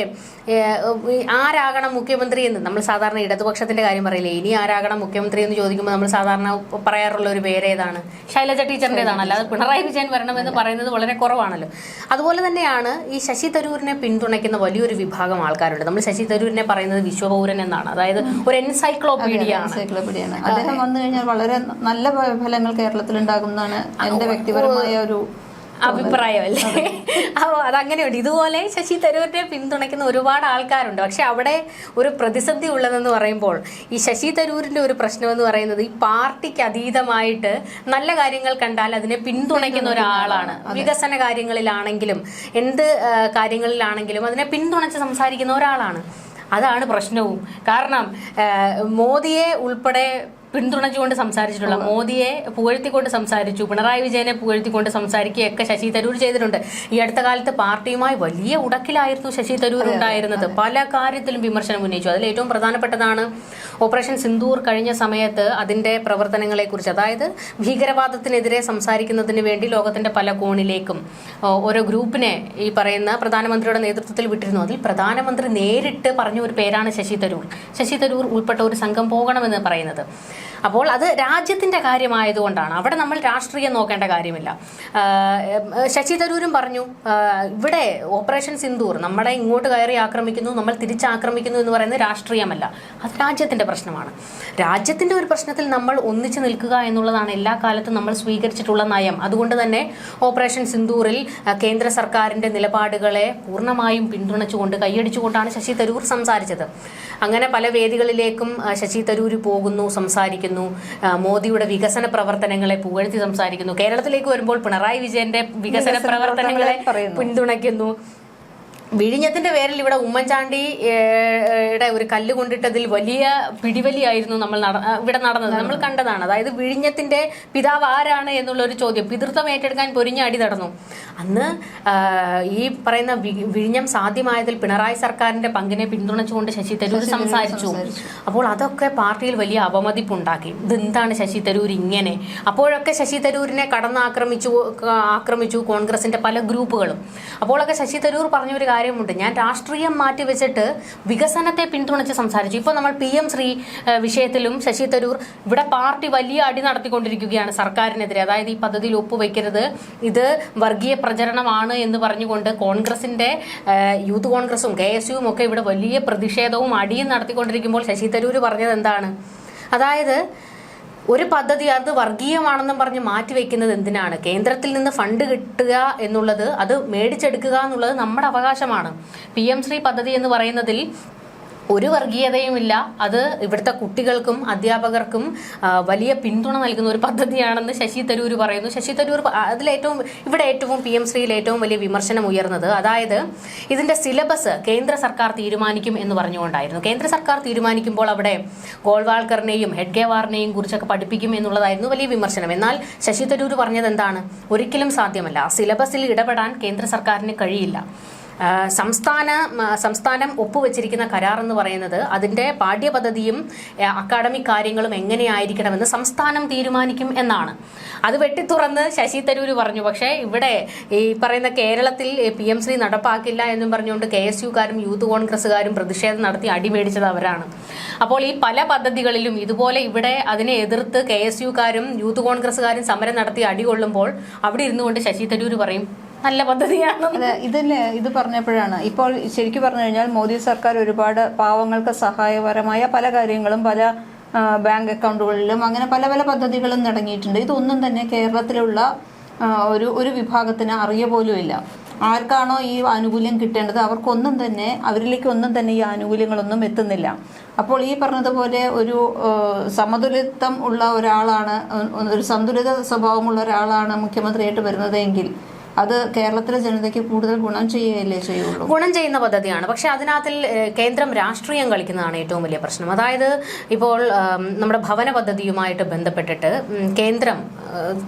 ആരാകണം മുഖ്യമന്ത്രി എന്ന് നമ്മൾ സാധാരണ ഇടതുപക്ഷത്തിന്റെ കാര്യം പറയില്ലേ? ഇനി ആരാകണം മുഖ്യമന്ത്രി എന്ന് ചോദിക്കുമ്പോൾ നമ്മൾ സാധാരണ പറയാറുള്ള ഒരു പേര് ഏതാണ്? ശൈലജ ടീച്ചറിന്റെതാണ് അല്ലാതെ പിണറായി വിജയൻ വരണമെന്ന് പറയുന്നത് വളരെ കുറവാണല്ലോ. അതുപോലെ തന്നെയാണ് ഈ ശശി തരൂരിനെ പിന്തുണയ്ക്കുന്ന വലിയൊരു വിഭാഗം ആൾക്കാരുണ്ട്. നമ്മൾ ശശി തരൂരിനെ പറയുന്നത് വിശ്വപൗരൻ എന്നാണ്. അതായത് ഒരു എൻസൈക്ലോപീഡിയ എൻസൈക്ലോപീഡിയാണ്. അദ്ദേഹം വന്നു കഴിഞ്ഞാൽ വളരെ നല്ല ഫലങ്ങൾ കേരളത്തിൽ ഉണ്ടാകുന്നതാണ് എന്റെ വ്യക്തിപരമായ ഒരു അഭിപ്രായമല്ലേ? അപ്പോൾ അതങ്ങനെയുണ്ട്. ഇതുപോലെ ശശി തരൂരിനെ പിന്തുണയ്ക്കുന്ന ഒരുപാട് ആൾക്കാരുണ്ട്. പക്ഷെ അവിടെ ഒരു പ്രതിസന്ധി ഉള്ളതെന്ന് പറയുമ്പോൾ ഈ ശശി തരൂരിന്റെ ഒരു പ്രശ്നം എന്ന് പറയുന്നത് ഈ പാർട്ടിക്ക് അതീതമായിട്ട് നല്ല കാര്യങ്ങൾ കണ്ടാൽ അതിനെ പിന്തുണയ്ക്കുന്ന ഒരാളാണ്. വികസന കാര്യങ്ങളിലാണെങ്കിലും എന്ത് കാര്യങ്ങളിലാണെങ്കിലും അതിനെ പിന്തുണച്ച് സംസാരിക്കുന്ന ഒരാളാണ്. അതാണ് പ്രശ്നവും. കാരണം മോദിയെ ഉൾപ്പെടെ പിന്തുണച്ചുകൊണ്ട് സംസാരിച്ചിട്ടുള്ള മോദിയെ പുകഴ്ത്തിക്കൊണ്ട് സംസാരിച്ചു. പിണറായി വിജയനെ പുകഴ്ത്തിക്കൊണ്ട് സംസാരിക്കുകയൊക്കെ ശശി തരൂർ ചെയ്തിട്ടുണ്ട്. ഈ അടുത്ത കാലത്ത് പാർട്ടിയുമായി വലിയ ഉടക്കിലായിരുന്നു ശശി തരൂർ ഉണ്ടായിരുന്നത്. പല കാര്യത്തിലും വിമർശനം ഉന്നയിച്ചു. അതിൽ ഏറ്റവും പ്രധാനപ്പെട്ടതാണ് ഓപ്പറേഷൻ സിന്ദൂർ കഴിഞ്ഞ സമയത്ത് അതിന്റെ പ്രവർത്തനങ്ങളെക്കുറിച്ച്. അതായത് ഭീകരവാദത്തിനെതിരെ സംസാരിക്കുന്നതിന് വേണ്ടി ലോകത്തിന്റെ പല കോണിലേക്കും ഓരോ ഗ്രൂപ്പിനെ ഈ പറയുന്ന പ്രധാനമന്ത്രിയുടെ നേതൃത്വത്തിൽ വിട്ടിരുന്നു. അതിൽ പ്രധാനമന്ത്രി നേരിട്ട് പറഞ്ഞ ഒരു പേരാണ് ശശി തരൂർ. ശശി തരൂർ ഉൾപ്പെട്ട ഒരു സംഘം പോകണമെന്ന് പറയുന്നത്. അപ്പോൾ അത് രാജ്യത്തിന്റെ കാര്യമായതുകൊണ്ടാണ്. അവിടെ നമ്മൾ രാഷ്ട്രീയം നോക്കേണ്ട കാര്യമില്ല. ശശി തരൂരും പറഞ്ഞു ഇവിടെ ഓപ്പറേഷൻ സിന്ദൂർ നമ്മളെ ഇങ്ങോട്ട് കയറി ആക്രമിക്കുന്നു നമ്മൾ തിരിച്ചാക്രമിക്കുന്നു എന്ന് പറയുന്നത് രാഷ്ട്രീയമല്ല. അത് രാജ്യത്തിന്റെ പ്രശ്നമാണ്. രാജ്യത്തിന്റെ ഒരു പ്രശ്നത്തിൽ നമ്മൾ ഒന്നിച്ചു നിൽക്കുക എന്നുള്ളതാണ് എല്ലാ കാലത്തും നമ്മൾ സ്വീകരിച്ചിട്ടുള്ള നയം. അതുകൊണ്ട് തന്നെ ഓപ്പറേഷൻ സിന്ദൂറിൽ കേന്ദ്ര സർക്കാരിന്റെ നിലപാടുകളെ പൂർണമായും പിന്തുണച്ചുകൊണ്ട് കൈയടിച്ചുകൊണ്ടാണ് ശശി തരൂർ സംസാരിച്ചത്. അങ്ങനെ പല വേദികളിലേക്കും ശശി തരൂർ പോകുന്നു സംസാരിക്കുന്നു. ആ, മോദിയുടെ വികസന പ്രവർത്തനങ്ങളെ പുകഴ്ത്തി സംസാരിക്കുന്നു. കേരളത്തിലേക്ക് വരുമ്പോൾ പിണറായി വിജയന്റെ വികസന പ്രവർത്തനങ്ങളെ. പിന്തുണയ്ക്കുന്നു. വിഴിഞ്ഞത്തിന്റെ പേരിൽ ഇവിടെ ഉമ്മൻചാണ്ടി ഒരു കല്ല് കൊണ്ടിട്ടതിൽ വലിയ പിടിവലിയായിരുന്നു നമ്മൾ ഇവിടെ നടന്നത്. നമ്മൾ കണ്ടതാണ്. അതായത് വിഴിഞ്ഞത്തിന്റെ പിതാവ് ആരാണ് എന്നുള്ള ഒരു ചോദ്യം. പിതൃത്വം ഏറ്റെടുക്കാൻ പൊരിഞ്ഞ അടി നടന്നു. അന്ന് ഈ പറയുന്ന വിഴിഞ്ഞം സാധ്യമായതിൽ പിണറായി സർക്കാരിന്റെ പങ്കിനെ പിന്തുണച്ചുകൊണ്ട് ശശി തരൂർ സംസാരിച്ചു. അപ്പോൾ അതൊക്കെ പാർട്ടിയിൽ വലിയ അവമതിപ്പുണ്ടാക്കി. ഇതെന്താണ് ശശി തരൂർ ഇങ്ങനെ? അപ്പോഴൊക്കെ ശശി തരൂരിനെ കടന്നാക്രമിച്ചു ആക്രമിച്ചു കോൺഗ്രസിന്റെ പല ഗ്രൂപ്പുകളും. അപ്പോഴൊക്കെ ശശി തരൂർ പറഞ്ഞൊരു കാര്യമുണ്ട്. ഞാൻ രാഷ്ട്രീയം മാറ്റിവെച്ചിട്ട് വികസനത്തെ പിന്തുണച്ച് സംസാരിച്ചു. ഇപ്പോൾ നമ്മൾ പി എം ശ്രീ വിഷയത്തിലും ശശി തരൂർ ഇവിടെ പാർട്ടി വലിയ അടി നടത്തിക്കൊണ്ടിരിക്കുകയാണ് സർക്കാരിനെതിരെ. അതായത് ഈ പദ്ധതിയിൽ ഒപ്പുവെക്കരുത്. ഇത് വർഗീയ പ്രചരണമാണ് എന്ന് പറഞ്ഞുകൊണ്ട് കോൺഗ്രസിന്റെ യൂത്ത് കോൺഗ്രസും കെ എസ് യുവും ഒക്കെ ഇവിടെ വലിയ പ്രതിഷേധവും അടിയും നടത്തിക്കൊണ്ടിരിക്കുമ്പോൾ ശശി തരൂർ പറഞ്ഞത് എന്താണ്? അതായത് ഒരു പദ്ധതി അത് വർഗീയമാണെന്നും പറഞ്ഞ് മാറ്റിവെക്കുന്നത് എന്തിനാണ്? കേന്ദ്രത്തിൽ നിന്ന് ഫണ്ട് കിട്ടുക എന്നുള്ളത് അത് മേടിച്ചെടുക്കുക എന്നുള്ളത് നമ്മുടെ അവകാശമാണ്. പി എം ശ്രീ പദ്ധതി എന്ന് പറയുന്നതിൽ ഒരു വർഗീയതയുമില്ല. അത് ഇവിടുത്തെ കുട്ടികൾക്കും അധ്യാപകർക്കും വലിയ പിന്തുണ നൽകുന്ന ഒരു പദ്ധതിയാണെന്ന് ശശി തരൂർ പറയുന്നു. ശശി തരൂർ അതിലേറ്റവും ഇവിടെ ഏറ്റവും പി എം ശ്രീയിൽ ഏറ്റവും വലിയ വിമർശനം ഉയർന്നത് അതായത് ഇതിന്റെ സിലബസ് കേന്ദ്ര സർക്കാർ തീരുമാനിക്കും എന്ന് പറഞ്ഞുകൊണ്ടായിരുന്നു. കേന്ദ്ര സർക്കാർ തീരുമാനിക്കുമ്പോൾ അവിടെ ഗോൾവാൾക്കറിനെയും ഹെഡ്ഗേവാറിനെയും കുറിച്ചൊക്കെ പഠിപ്പിക്കും എന്നുള്ളതായിരുന്നു വലിയ വിമർശനം. എന്നാൽ ശശി തരൂർ പറഞ്ഞത് എന്താണ് ഒരിക്കലും സാധ്യമല്ല. സിലബസിൽ ഇടപെടാൻ കേന്ദ്ര സർക്കാരിന് കഴിയില്ല. സംസ്ഥാന സംസ്ഥാനം ഒപ്പുവെച്ചിരിക്കുന്ന കരാർ എന്ന് പറയുന്നത് അതിന്റെ പാഠ്യപദ്ധതിയും അക്കാഡമിക് കാര്യങ്ങളും എങ്ങനെയായിരിക്കണമെന്ന് സംസ്ഥാനം തീരുമാനിക്കും എന്നാണ്. അത് വെട്ടിത്തുറന്ന് ശശി തരൂർ പറഞ്ഞു. പക്ഷേ ഇവിടെ ഈ പറയുന്ന കേരളത്തിൽ പി എം ശ്രീ നടപ്പാക്കില്ല എന്നും പറഞ്ഞുകൊണ്ട് കെ എസ് യുക്കാരും യൂത്ത് കോൺഗ്രസ്സുകാരും പ്രതിഷേധം നടത്തി അടിമേടിച്ചത് അവരാണ്. അപ്പോൾ ഈ പല പദ്ധതികളിലും ഇതുപോലെ ഇവിടെ അതിനെ എതിർത്ത് കെ എസ് യുക്കാരും യൂത്ത് കോൺഗ്രസ്സുകാരും സമരം നടത്തി അടികൊള്ളുമ്പോൾ അവിടെ ഇരുന്നുകൊണ്ട് ശശി തരൂർ പറയും നല്ല പദ്ധതിയാണ്. ഇതിൽ ഇത് പറഞ്ഞപ്പോഴാണ്. ഇപ്പോൾ ശരിക്കും പറഞ്ഞു കഴിഞ്ഞാൽ മോദി സർക്കാർ ഒരുപാട് പാവങ്ങൾക്ക് സഹായപരമായ പല കാര്യങ്ങളും പല ബാങ്ക് അക്കൗണ്ടുകളിലും അങ്ങനെ പല പല പദ്ധതികളും തുടങ്ങിയിട്ടുണ്ട് ഇതൊന്നും തന്നെ കേരളത്തിലുള്ള ഒരു ഒരു വിഭാഗത്തിന് അറിയ പോലുമില്ല ആർക്കാണോ ഈ ആനുകൂല്യം കിട്ടേണ്ടത്? അവർക്കൊന്നും തന്നെ അവരിലേക്ക് ഒന്നും തന്നെ ഈ ആനുകൂല്യങ്ങളൊന്നും എത്തുന്നില്ല. അപ്പോൾ ഈ പറഞ്ഞതുപോലെ ഒരു സമതുലിതം ഉള്ള ഒരാളാണ് ഒരു സന്തുലിത സ്വഭാവമുള്ള ഒരാളാണ് മുഖ്യമന്ത്രിയായിട്ട് വരുന്നതെങ്കിൽ അത് കേരളത്തിലെ ജനതയ്ക്ക് കൂടുതൽ ഗുണം ചെയ്യുകയല്ലേ ചെയ്യുള്ളൂ? ഗുണം ചെയ്യുന്ന പദ്ധതിയാണ്. പക്ഷെ അതിനകത്തിൽ കേന്ദ്രം രാഷ്ട്രീയം കളിക്കുന്നതാണ് ഏറ്റവും വലിയ പ്രശ്നം. അതായത് ഇപ്പോൾ നമ്മുടെ ഭവന പദ്ധതിയുമായിട്ട് ബന്ധപ്പെട്ടിട്ട് കേന്ദ്രം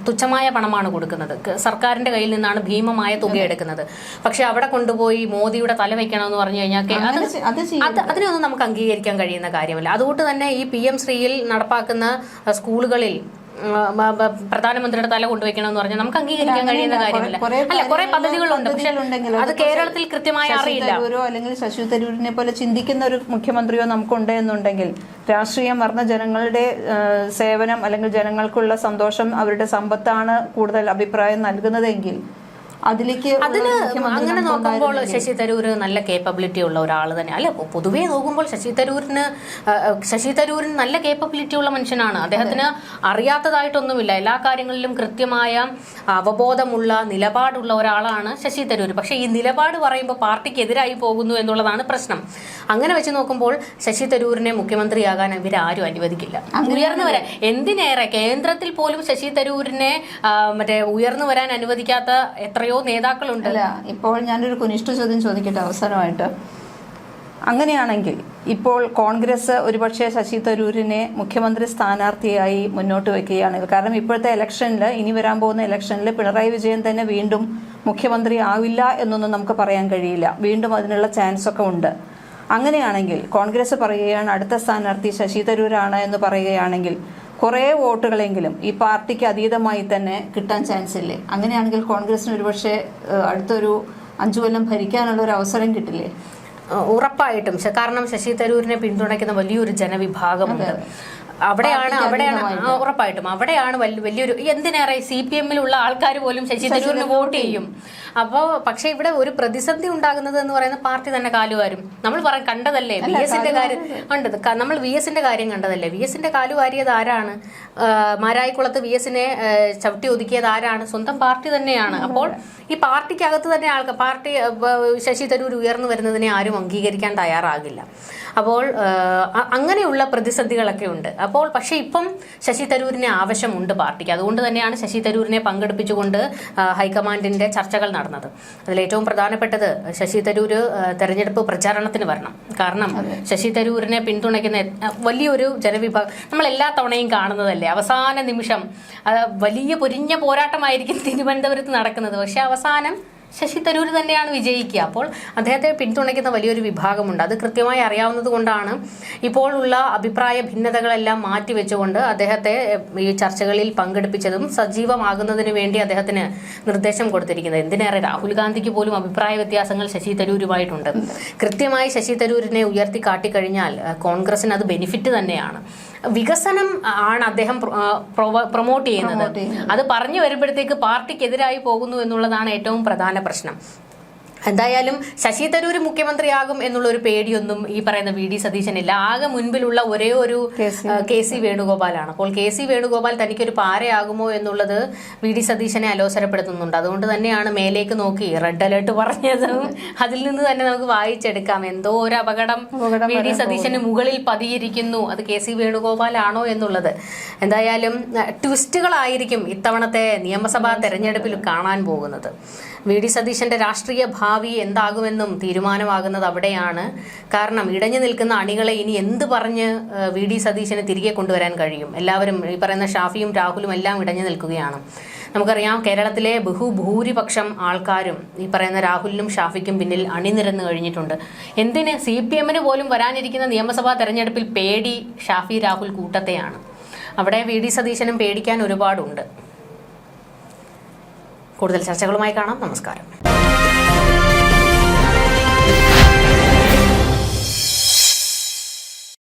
തുച്ഛമായ പണമാണ് കൊടുക്കുന്നത്. സർക്കാരിന്റെ കയ്യിൽ നിന്നാണ് ഭീമമായ തുക എടുക്കുന്നത്. പക്ഷെ അവിടെ കൊണ്ടുപോയി മോദിയുടെ തല വെക്കണമെന്ന് പറഞ്ഞു കഴിഞ്ഞാൽ അതിനൊന്നും നമുക്ക് അംഗീകരിക്കാൻ കഴിയുന്ന കാര്യമല്ല. അതുകൊണ്ട് തന്നെ ഈ പി എം ശ്രീയിൽ നടപ്പാക്കുന്ന സ്കൂളുകളിൽ പ്രധാനമന്ത്രിയുടെ തല കൊണ്ടുവയ്ക്കണം എന്ന് പറഞ്ഞാൽ നമുക്ക് അംഗീകരിക്കാൻ കഴിയുന്ന കാര്യമില്ല. അല്ല കുറെ പദ്ധതികളുണ്ട്. പക്ഷെ അത് കേരളത്തിൽ കൃത്യമായി അറിയില്ല. അല്ലെങ്കിൽ ശശി തരൂരിനെ പോലെ ചിന്തിക്കുന്ന ഒരു മുഖ്യമന്ത്രിയോ നമുക്കുണ്ട് എന്നുണ്ടെങ്കിൽ രാഷ്ട്രീയം വർണ ജനങ്ങളുടെ സേവനം അല്ലെങ്കിൽ ജനങ്ങൾക്കുള്ള സന്തോഷം അവരുടെ സമ്പത്താണ് കൂടുതൽ അഭിപ്രായം നൽകുന്നതെങ്കിൽ അതിലേക്ക് അതിൽ അതിന് അങ്ങനെ നോക്കുമ്പോൾ ശശി തരൂർ നല്ല കേപ്പബിലിറ്റി ഉള്ള ഒരാൾ തന്നെ. അല്ല പൊതുവേ നോക്കുമ്പോൾ ശശി തരൂരിന് ശശി തരൂരിന് നല്ല കേപ്പബിലിറ്റി ഉള്ള മനുഷ്യനാണ്. അദ്ദേഹത്തിന് അറിയാത്തതായിട്ടൊന്നുമില്ല. എല്ലാ കാര്യങ്ങളിലും കൃത്യമായ അവബോധമുള്ള നിലപാടുള്ള ഒരാളാണ് ശശി തരൂർ പക്ഷേ ഈ നിലപാട് പറയുമ്പോൾ പാർട്ടിക്ക് എതിരായി പോകുന്നു എന്നുള്ളതാണ് പ്രശ്നം. അങ്ങനെ വെച്ച് നോക്കുമ്പോൾ ശശി തരൂരിനെ മുഖ്യമന്ത്രിയാകാൻ ഇവരാരും അനുവദിക്കില്ല. ഉയർന്നു വരാൻ എന്തിനേറെ കേന്ദ്രത്തിൽ പോലും ശശി തരൂരിനെ മറ്റേ ഉയർന്നു വരാൻ അനുവദിക്കാത്ത എത്രയോ നേതാക്കളുണ്ട്. അല്ല ഇപ്പോൾ ഞാനൊരു കുനിഷ്ഠ ചോദ്യം ചോദിക്കട്ടെ അവസാനമായിട്ട്. അങ്ങനെയാണെങ്കിൽ ഇപ്പോൾ കോൺഗ്രസ് ഒരുപക്ഷെ ശശി തരൂരിനെ മുഖ്യമന്ത്രി സ്ഥാനാർത്ഥിയായി മുന്നോട്ട് വെക്കുകയാണ് കാരണം ഇപ്പോഴത്തെ ഇലക്ഷനിൽ ഇനി വരാൻ പോകുന്ന ഇലക്ഷനിൽ പിണറായി വിജയൻ തന്നെ വീണ്ടും മുഖ്യമന്ത്രി ആവില്ല എന്നൊന്നും നമുക്ക് പറയാൻ കഴിയില്ല. വീണ്ടും അതിനുള്ള ചാൻസ് ഒക്കെ ഉണ്ട്. അങ്ങനെയാണെങ്കിൽ കോൺഗ്രസ് പറയുകയാണ് അടുത്ത സ്ഥാനാർത്ഥി ശശി തരൂരാണ് എന്ന് പറയുകയാണെങ്കിൽ കുറേ വോട്ടുകളെങ്കിലും ഈ പാർട്ടിക്ക് അതീതമായി തന്നെ കിട്ടാൻ ചാൻസ് ഇല്ലേ? അങ്ങനെയാണെങ്കിൽ കോൺഗ്രസിന് ഒരുപക്ഷെ അടുത്തൊരു അഞ്ചു കൊല്ലം ഭരിക്കാനുള്ള ഒരു അവസരം കിട്ടില്ലേ? ഉറപ്പായിട്ടും. കാരണം ശശി തരൂരിനെ പിന്തുണയ്ക്കുന്ന വലിയൊരു ജനവിഭാഗമുണ്ട്. അവിടെയാണ് അവിടെയാണ്. ഉറപ്പായിട്ടും. അവിടെയാണ് വലിയൊരു എന്തിനേറെ സി പി എമ്മിലുള്ള ആൾക്കാർ പോലും ശശി തരൂരിന് വോട്ട് ചെയ്യും. അപ്പോൾ പക്ഷെ ഇവിടെ ഒരു പ്രതിസന്ധി ഉണ്ടാകുന്നത് എന്ന് പറയുന്ന പാർട്ടി തന്നെ കാലുവാരും. നമ്മൾ പറയാൻ കണ്ടതല്ലേ? വി എസിന്റെ കാര്യം കണ്ടത്. നമ്മൾ വി എസിന്റെ കാര്യം കണ്ടതല്ലേ? വി എസിന്റെ കാലുവാരിയത് ആരാണ്? മാരായിക്കുളത്ത് വി എസിനെ ചവിട്ടി ഒതുക്കിയത് ആരാണ്? സ്വന്തം പാർട്ടി തന്നെയാണ്. അപ്പോൾ ഈ പാർട്ടിക്കകത്ത് തന്നെ ആൾക്കാർ പാർട്ടി ശശി തരൂർ ഉയർന്നു വരുന്നതിനെ ആരും അംഗീകരിക്കാൻ തയ്യാറാകില്ല. അപ്പോൾ അങ്ങനെയുള്ള പ്രതിസന്ധികളൊക്കെ ഉണ്ട്. അപ്പോൾ പക്ഷേ ഇപ്പം ശശി തരൂരിനെ ആവശ്യമുണ്ട് പാർട്ടിക്ക്. അതുകൊണ്ട് തന്നെയാണ് ശശി തരൂരിനെ പങ്കെടുപ്പിച്ചുകൊണ്ട് ഹൈക്കമാൻഡിന്റെ ചർച്ചകൾ നടന്നത്. അതിൽ ഏറ്റവും പ്രധാനപ്പെട്ടത് ശശി തരൂർ തെരഞ്ഞെടുപ്പ് പ്രചാരണത്തിന് വരണം. കാരണം ശശി തരൂരിനെ പിന്തുണയ്ക്കുന്ന വലിയൊരു ജനവിഭാഗം നമ്മൾ എല്ലാ തവണയും കാണുന്നതല്ലേ? അവസാന നിമിഷം വലിയ പൊരിഞ്ഞ പോരാട്ടമായിരിക്കും തിരുവനന്തപുരത്ത് നടക്കുന്നത്. പക്ഷെ അവസാനം ശശി തരൂർ തന്നെയാണ് വിജയിക്കുക. അപ്പോൾ അദ്ദേഹത്തെ പിന്തുണയ്ക്കുന്ന വലിയൊരു വിഭാഗമുണ്ട്. അത് കൃത്യമായി അറിയാവുന്നത് കൊണ്ടാണ് ഇപ്പോഴുള്ള അഭിപ്രായ ഭിന്നതകളെല്ലാം മാറ്റിവെച്ചുകൊണ്ട് അദ്ദേഹത്തെ ഈ ചർച്ചകളിൽ പങ്കെടുപ്പിച്ചതും സജീവമാകുന്നതിന് വേണ്ടി അദ്ദേഹത്തിന് നിർദ്ദേശം കൊടുത്തിരിക്കുന്നത്. എന്തിനേറെ രാഹുൽ ഗാന്ധിക്ക് പോലും അഭിപ്രായ വ്യത്യാസങ്ങൾ ശശി തരൂരുമായിട്ടുണ്ട്. കൃത്യമായി ശശി തരൂരിനെ ഉയർത്തി കാട്ടിക്കഴിഞ്ഞാൽ കോൺഗ്രസിന് അത് ബെനിഫിറ്റ് തന്നെയാണ്. വികസനം ആണ് അദ്ദേഹം പ്രൊമോട്ട് ചെയ്യുന്നത്. അത് പറഞ്ഞു വരുമ്പോഴത്തേക്ക് പാർട്ടിക്കെതിരായി പോകുന്നു എന്നുള്ളതാണ് ഏറ്റവും പ്രധാന പ്രശ്നം. എന്തായാലും ശശി തരൂർ മുഖ്യമന്ത്രിയാകും എന്നുള്ള ഒരു പേടിയൊന്നും ഈ പറയുന്ന വി ഡി സതീശനില്ല. ആകെ മുൻപിലുള്ള ഒരേ ഒരു കെ സി വേണുഗോപാലാണ്. അപ്പോൾ കെ സി വേണുഗോപാൽ തനിക്കൊരു പാരയാകുമോ എന്നുള്ളത് വി ഡി സതീശനെ അലോസരപ്പെടുത്തുന്നുണ്ട്. അതുകൊണ്ട് തന്നെയാണ് മേലേക്ക് നോക്കി റെഡ് അലേർട്ട് പറഞ്ഞത് അതിൽ നിന്ന് തന്നെ നമുക്ക് വായിച്ചെടുക്കാം. എന്തോ ഒരു അപകടം വി ഡി സതീശന് മുകളിൽ പതിയിരിക്കുന്നു. അത് കെ സി വേണുഗോപാലാണോ എന്നുള്ളത്. എന്തായാലും ട്വിസ്റ്റുകളായിരിക്കും ഇത്തവണത്തെ നിയമസഭാ തെരഞ്ഞെടുപ്പിൽ കാണാൻ പോകുന്നത്. വി ഡി സതീശന്റെ രാഷ്ട്രീയ ഭാവി എന്താകുമെന്നും തീരുമാനമാകുന്നത് അവിടെയാണ്. കാരണം ഇടഞ്ഞു നിൽക്കുന്ന അണികളെ ഇനി എന്ത് പറഞ്ഞ് വി ഡി സതീശന് തിരികെ കൊണ്ടുവരാൻ കഴിയും? എല്ലാവരും ഈ പറയുന്ന ഷാഫിയും രാഹുലും എല്ലാം ഇടഞ്ഞു നിൽക്കുകയാണ്. നമുക്കറിയാം കേരളത്തിലെ ബഹുഭൂരിപക്ഷം ആൾക്കാരും ഈ പറയുന്ന രാഹുലിനും ഷാഫിക്കും പിന്നിൽ അണിനിരന്ന് കഴിഞ്ഞിട്ടുണ്ട്. എന്തിന്? സി പി എമ്മിന് പോലും വരാനിരിക്കുന്ന നിയമസഭാ തെരഞ്ഞെടുപ്പിൽ പേടി ഷാഫി രാഹുൽ കൂട്ടത്തെയാണ്. അവിടെ വി ഡി സതീശനും പേടിക്കാൻ ഒരുപാടുണ്ട്. കൂടുതൽ ചർച്ചകളുമായി കാണാം. നമസ്കാരം.